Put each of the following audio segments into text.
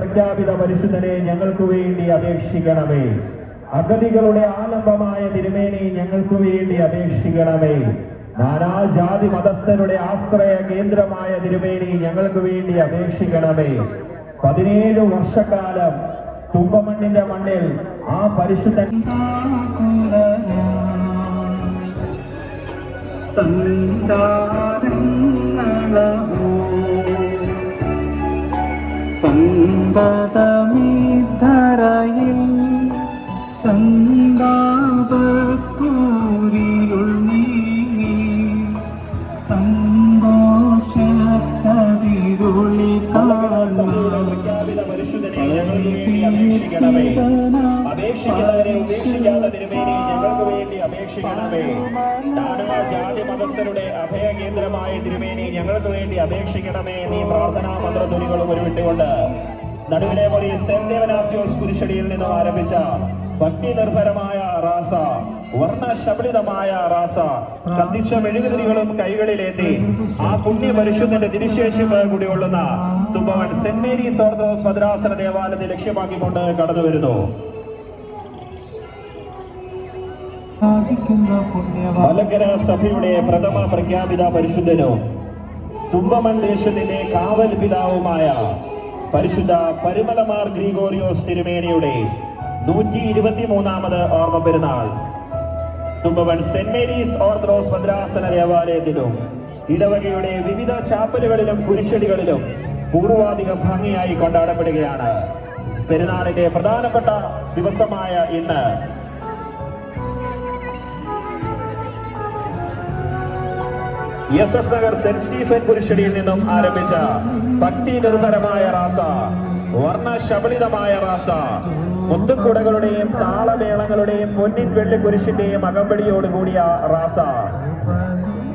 പ്രഖ്യാപിത പരിശുദ്ധനെ ഞങ്ങൾക്ക് വേണ്ടി അപേക്ഷിക്കണമേ. അഗതികളുടെ ആലംബമായ തിരുമേനി ഞങ്ങൾക്ക് വേണ്ടി അപേക്ഷിക്കണമേ. നാനാജാതി മതസ്ഥരുടെ ആശ്രയ കേന്ദ്രമായ തിരുമേനി ഞങ്ങൾക്ക് വേണ്ടി അപേക്ഷിക്കണമേ. പതിനേഴ് വർഷക്കാലം തുമ്പമണ്ണിന്റെ മണ്ണിൽ ആ പരിശുദ്ധ സന്താനങ്ങളോ സന്തതമിധരയിൽ സന്താപക്കൂരിയുൾ നീങ്ങി സന്തോഷക്കതിരുളി കാണാൻ അപേക്ഷിക്കണമേ നീ പ്രാർത്ഥനാ മന്ത്രധ്വനികളും ഉരുവിട്ടുകൊണ്ട് നടുവിലെ മുറി സെന്റ് ദേവനാസിയോസ് കുരിശടിയിൽ നിന്നും ആരംഭിച്ച ഭക്തി നിർഭരമായ റാസ വർണ ശബളിതമായ റാസ കത്തിച്ച മെഴുകുതിരികളും കൈകളിലേന്തി ആ പുണ്യ പരിശുദ്ധന്റെ തിരിശേഷിപ്പ് കൂടി കൊള്ളുന്ന തുമ്പവൻ സെന്റ് മേരീസ് ഓർത്തഡോക്സ് ഭദ്രാസന ദേവാലയത്തെ ലക്ഷ്യമാക്കിക്കൊണ്ട് കടന്നു വരുന്നു. മലങ്കര സഭയുടെ പ്രഥമ പ്രഖ്യാപിത പരിശുദ്ധനും ദേശത്തിന്റെ കാവൽ പിതാവുമായ പരിശുദ്ധ പരിമലമാർ ഗ്രിഗോറിയോസ് തിരുമേനിയുടെ നൂറ്റി ഇരുപത്തി മൂന്നാമത് ഓർമ്മ പെരുന്നാൾ. തുമ്പവൻ സെന്റ് മേരീസ് ഓർത്തഡോക്സ് മദ്രാസന ദേവാലയത്തിലും ഇടവകയുടെ വിവിധ ചാപ്പലുകളിലും കുരിശടികളിലും പൂർവാധിക ഭംഗിയായി കൊണ്ടാടപ്പെടുകയാണ്. പെരുന്നാളിന്റെ പ്രധാനപ്പെട്ട ദിവസമായ ഇന്ന് S S Nagar saint Stephen കുരിശടിയിൽ നിന്നും ആരംഭിച്ച ഭക്തി നിർഭരമായ റാസ വർണ ശബളിതമായ റാസ മുത്തുക്കുടകളുടെയും താളമേളങ്ങളുടെയും പൊന്നിൻ വെള്ളി കുരിശിന്റെയും അകമ്പടിയോടുകൂടിയ റാസ.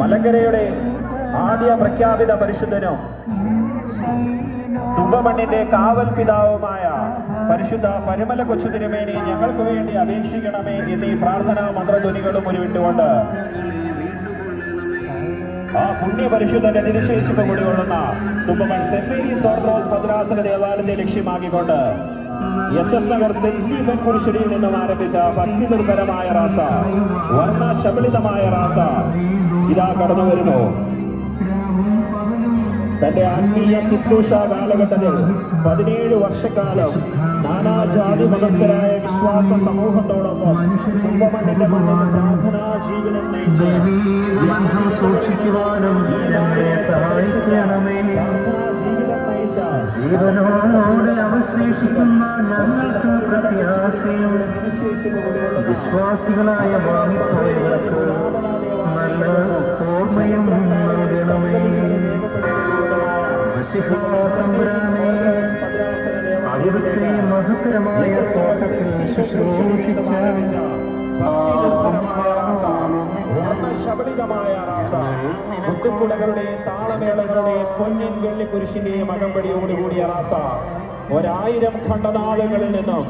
മലങ്കരയുടെ ആദ്യ പ്രഖ്യാപിത പരിശുദ്ധനും തുമ്പമണ്ണിന്റെ കാവൽ പിതാവുമായ പരിശുദ്ധ പരിമല കൊച്ചു തിരുമേനി ഞങ്ങൾക്ക് വേണ്ടി അപേക്ഷിക്കണമേ എന്നീ പ്രാർത്ഥനാ മന്ത്രധ്വനികളും ഉരുവിട്ടുകൊണ്ട് ആ പുണ്യ പരിശുദ്ധന്റെ നിരശേഷിപ്പ് കൂടി കൊള്ളുന്ന കുമ്പകൻ സെന്റ് മേരീസ് ഓർത്തഡോക്സ് ഭദ്രാസന ദേവാലയത്തെ ലക്ഷ്യമാക്കിക്കൊണ്ട് S S Nagar saint Stephen കുരിശടിയിൽ നിന്നും ആരംഭിച്ച ഭക്തി നിർഭരമായ റാസ വർണ ശബളിതമായ റാസ ഇതാ കടന്നു വരുന്നു. തന്റെ ആത്മീയ ശുശ്രൂഷ കാലഘട്ടത്തിൽ പതിനേഴ് വർഷക്കാലം നാനാജാതി മതസ്ഥരായ വിശ്വാസ സമൂഹത്തോടൊപ്പം കുംഭമണ്ണിന്റെ മണ്ണിൽ പ്രാർത്ഥനാ നയിച്ച് സൂക്ഷിക്കുവാനും ഞങ്ങളെ സഹായിക്കണമേ. ജീവനോടെ അവശേഷിക്കുന്ന ഞങ്ങൾക്ക് പ്രത്യാശയും വിശ്വാസികളായ വാങ്ങിപ്പോയവർക്ക് നല്ല ഓർമ്മയും നൽകണമേ മഷിഹാതമ്പുരാനെ അവിടുത്തെ മഹത്തരമായ തോട്ടത്തിൽ ശുശ്രൂഷിച്ച റാസ മുത്തുക്കുടകളുടെയും താളമേളങ്ങളുടെയും പൊന്നിൻ വെള്ളിക്കുരിശിന്റെയും അകമ്പടിയോടുകൂടിയ റാസ ഒരായിരം ഖണ്ഡനാളുകളിൽ നിന്നും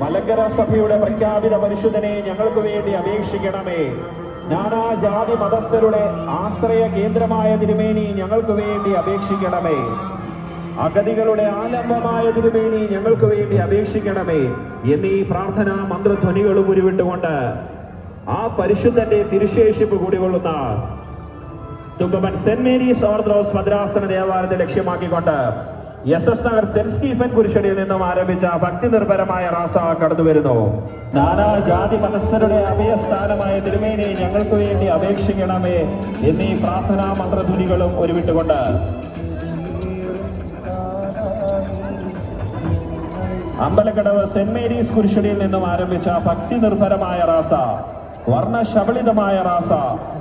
മലങ്കര സഭയുടെ പ്രഖ്യാപിത പരിശുദ്ധനെ ഞങ്ങൾക്ക് വേണ്ടി അപേക്ഷിക്കണമേ. നാനാജാതി മതസ്ഥരുടെ ആശ്രയ കേന്ദ്രമായ തിരുമേനി ഞങ്ങൾക്ക് വേണ്ടി അപേക്ഷിക്കണമേ. അഗതികളുടെ ആലംബമായ തിരുമേനി ഞങ്ങൾക്ക് വേണ്ടി അപേക്ഷിക്കണമേ എന്നീ പ്രാർത്ഥനാ മന്ത്രധ്വനികളും ഉരുവിട്ടുകൊണ്ട് ആ പരിശുദ്ധന്റെ തിരുശേഷിപ്പ് കൂടികൊള്ളുന്ന തുമ്പമൻ സെന്റ് മേരീസ് ഓർത്തഡോക്സ് മദ്രാസന ദേവാലയത്തെ ലക്ഷ്യമാക്കിക്കൊണ്ട് S S Nagar saint Stephen കുരിശടിയിൽ നിന്നും ആരംഭിച്ച ഭക്തി നിർഭരമായ റാസ കടന്നു വരുന്നു നാനാ ജാതി മതസ്ഥരുടെ അഭയസ്ഥാനമായ തിരുമേനി ഞങ്ങൾക്ക് വേണ്ടി അപേക്ഷിക്കണമേ എന്നീ പ്രാർത്ഥനാ മന്ത്രധ്വനികളും ഒരുവിട്ടുകൊണ്ട്. അമ്പലക്കടവ് സെന്റ് മേരീസ് കുരിശടിയിൽ നിന്നും ആരംഭിച്ച ഭക്തി നിർഭരമായ റാസ വർണശബളിതമായ റാസ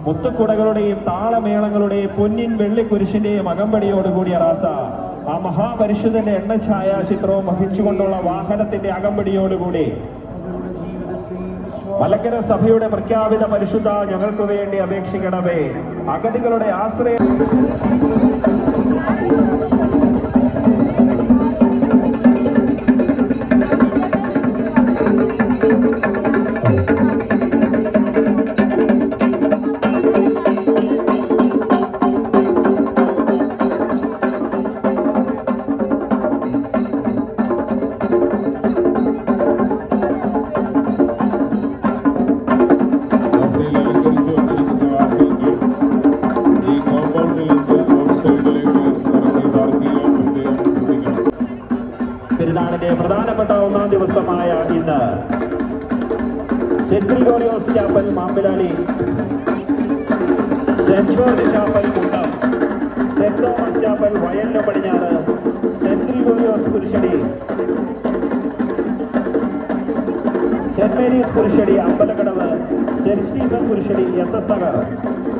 മുത്തുക്കുടകളുടെയും താളമേളങ്ങളുടെയും പൊന്നിൻ വെള്ളിക്കുരിശിന്റെയും അകമ്പടിയോടുകൂടിയ റാസ ആ മഹാപരിശുദ്ധന്റെ എണ്ണഛായ ചിത്രവും വഹിച്ചുകൊണ്ടുള്ള വാഹനത്തിന്റെ അകമ്പടിയോടുകൂടി മലക്കര സഭയുടെ പ്രഖ്യാപിത പരിശുദ്ധ ഞങ്ങൾക്ക് വേണ്ടി അപേക്ഷിക്കണമേ. അഗതികളുടെ ആശ്രയ ചാപ്പൽ മാമ്പിലാളി സെന്റ് ചാപ്പൽ കൂട്ടം സെന്റ് തോമസ് ചാപ്പൽ വയലിന് പടിഞ്ഞാറ്. സെന്റ് ഗ്രിഗോറിയോസ് കുരിശടി സെന്റ് മേരീസ് കുരിശടി അമ്പലക്കടവ്. സെന്റ് സ്റ്റീഫൻ കുരിശടി എസ് എസ് നഗർ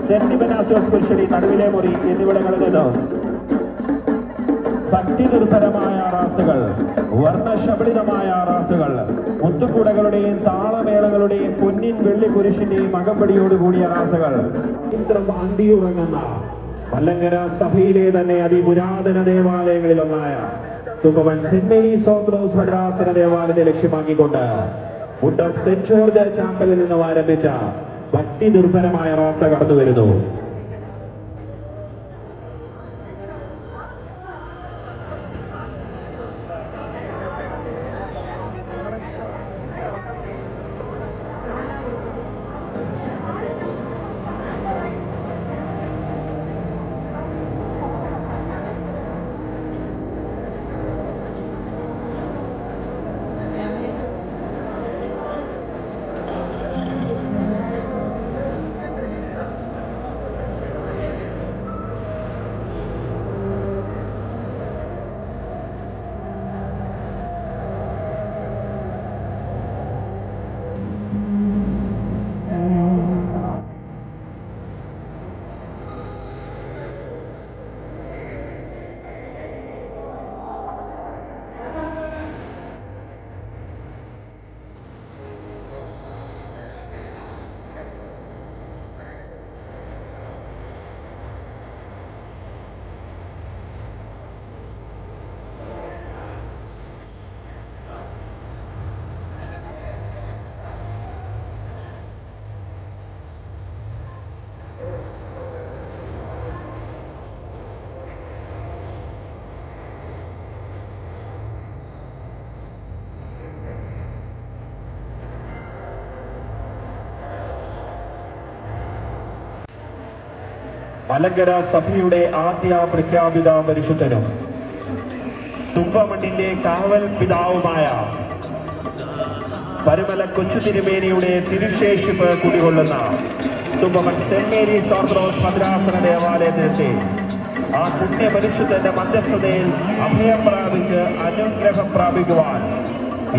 സെന്റ് ബനാസിയോസ് കുരിശടി നടുവിലെ മുറി എന്നിവിടങ്ങളിൽ നിന്ന് ഭക്തി നിർഭരമായ റാസുകൾ വർണശബളിതമായ റാസുകൾ മുത്തുകുടകളുടെയും താളമേളങ്ങളുടെയും പൊന്നിൻ വെള്ളി കുരിശിന്റെയും അകമ്പടിയോടുകൂടിയ റാസുകൾ ഇന്ദ്രം അന്തിയുറങ്ങുന്ന മല്ലങ്കര സഭയിലെ തന്നെ അതിപുരാതന ദേവാലയങ്ങളിൽ ഒന്നായ തുമ്പവൻ സെന്റ് മേരീസ് ഓർത്തഡോക്സ് മദ്രാസന ദേവാലയത്തെ ലക്ഷ്യമാക്കിക്കൊണ്ട് ഫുഡ് ഓഫ് സെന്റ് ജോർജ് ചാപ്പലിൽ നിന്നും ആരംഭിച്ച ഭക്തി നിർഭരമായ റാസ കടന്നു വരുന്നു മലങ്കര സഭയുടെ ആദ്യ പ്രഖ്യാപിത പരിശുദ്ധനും തുമ്പമണ്ണിന്റെ കാവൽ പിതാവുമായ പരുമല കൊച്ചു തിരുമേനിയുടെ തിരുശേഷിപ്പ് കുടികൊള്ളുന്ന തുമ്പമൺ സെന്റ് മേരീസ് ഓർത്തഡോക്സ് മദ്രാസന ദേവാലയത്തിലെത്തി. ആ പുണ്യ പരിശുദ്ധന്റെ മധ്യസ്ഥതയിൽ അഭയം പ്രാപിച്ച് അനുഗ്രഹം പ്രാപിക്കുവാൻ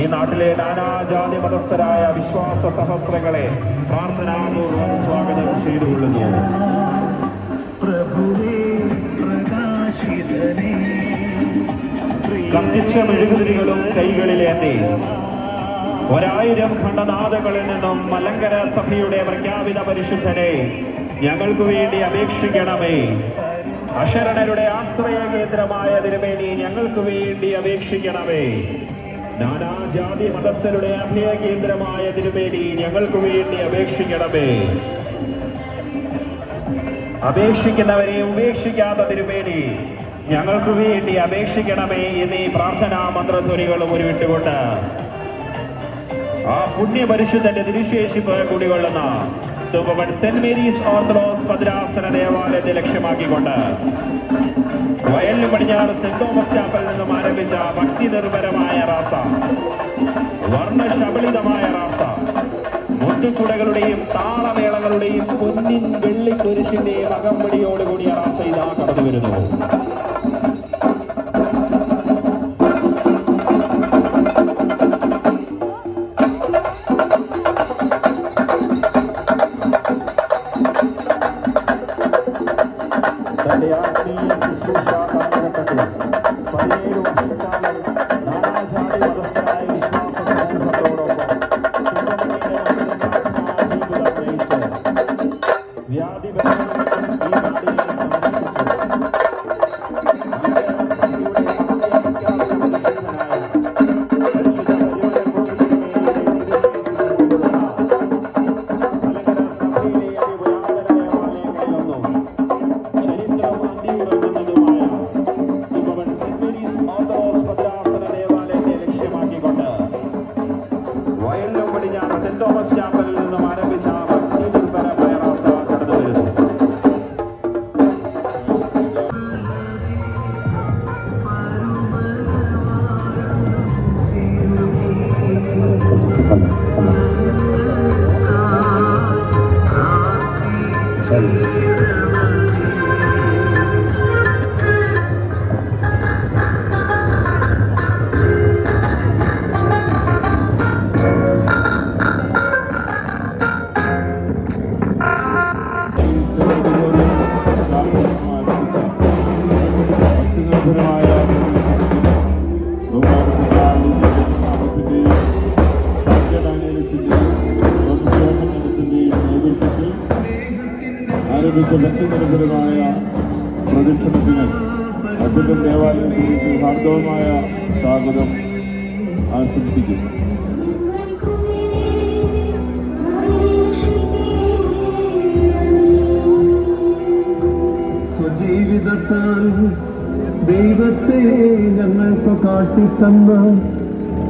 ഈ നാട്ടിലെ നാനാജാതി മതസ്ഥരായ വിശ്വാസ സഹസ്രങ്ങളെ പ്രാർത്ഥനാപൂർവം സ്വാഗതം ചെയ്തുകൊള്ളുന്നു. കത്തിച്ച മെഴുകുതിരികളും കൈകളിലേന്തി ഒരായിരം ഖണ്ഡനാഥകളിൽ നിന്നും മലങ്കര സഭയുടെ പ്രഖ്യാപിത പരിശുദ്ധനെ ഞങ്ങൾക്ക് വേണ്ടി അപേക്ഷിക്കണമേ. അശരണരുടെ ആശ്രയ കേന്ദ്രമായ തിരുമേനി ഞങ്ങൾക്ക് വേണ്ടി അപേക്ഷിക്കണമേ. നാനാജാതി മതസ്ഥരുടെ അഭയ കേന്ദ്രമായ തിരുമേനി ഞങ്ങൾക്ക് വേണ്ടി അപേക്ഷിക്കണമേ. അപേക്ഷിക്കുന്നവരെ ഉപേക്ഷിക്കാത്ത തിരുമേനി ഞങ്ങൾക്ക് വേണ്ടി അപേക്ഷിക്കണമേ എന്നീ പ്രാർത്ഥനാ മന്ത്രധ്വനികളും ഉരുവിട്ടുകൊണ്ട്. ആ പുണ്യപരിശുദ്ധന്റെ തിരുശേഷിപ്പ് കുടികൊള്ളുന്ന തുമ്പവൺ സെന്റ് മേരീസ് ഓർത്തഡോക്സ് ഭദ്രാസന ദേവാലയത്തെ ലക്ഷ്യമാക്കിക്കൊണ്ട് വയലിന് പടിഞ്ഞാറ് സെന്റ് തോമസ് ചാപ്പലിൽ നിന്നും ആരംഭിച്ച ഭക്തി നിർഭരമായ റാസ വർണശബളിതമായ റാസ മുത്തുക്കുടകളുടെയും താളമേളങ്ങളുടെയും പൊന്നിൻ വെള്ളിക്കുരിശിന്റെയും അകമ്പടിയോടുകൂടി റാസ ഇതാ കടന്നു വരുന്നു. തന്റെ ആത്മീയ ശുശ്രൂഷ പ്രദക്ഷിണത്തിന് അച്ഛന്റെ ദേവാലയത്തിലേക്ക് ഹാർദവമായ സ്വാഗതം ആശംസിക്കുന്നു. സ്വജീവിതത്താൽ ദൈവത്തെ ഞങ്ങൾക്ക് കാട്ടിത്തന്ന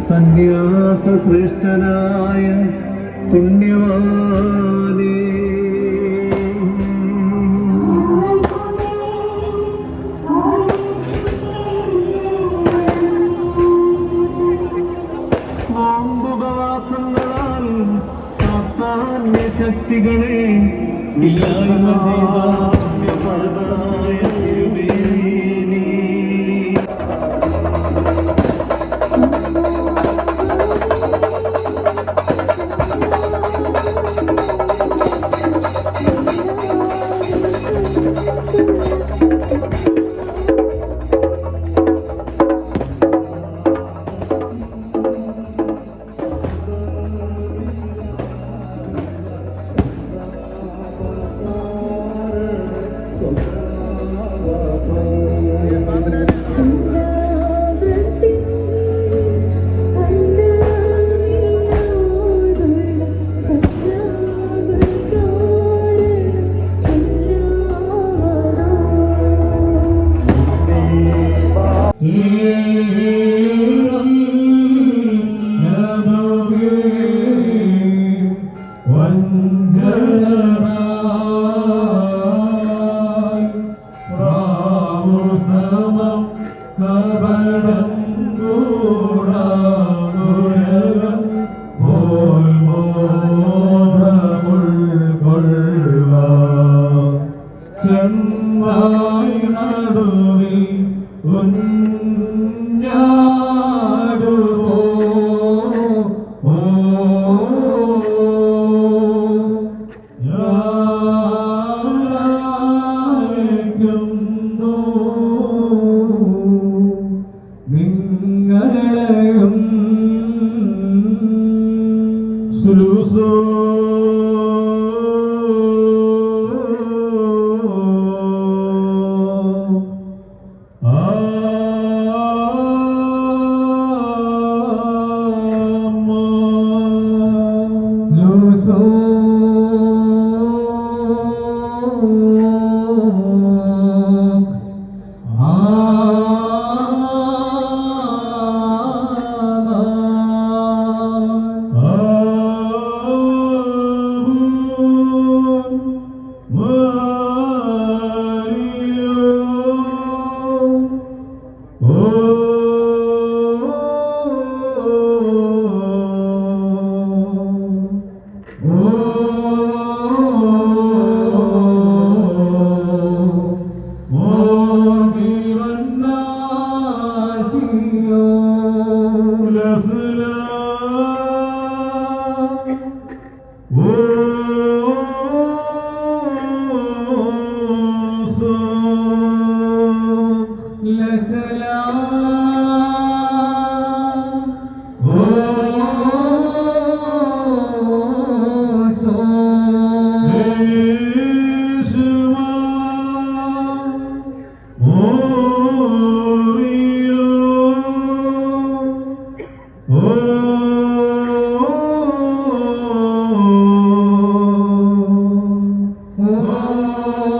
സന്യാസ ശ്രേഷ്ഠനായ പുണ്യവാനേ ഇല്ലായ്മ ചെയ്ത 真。Oh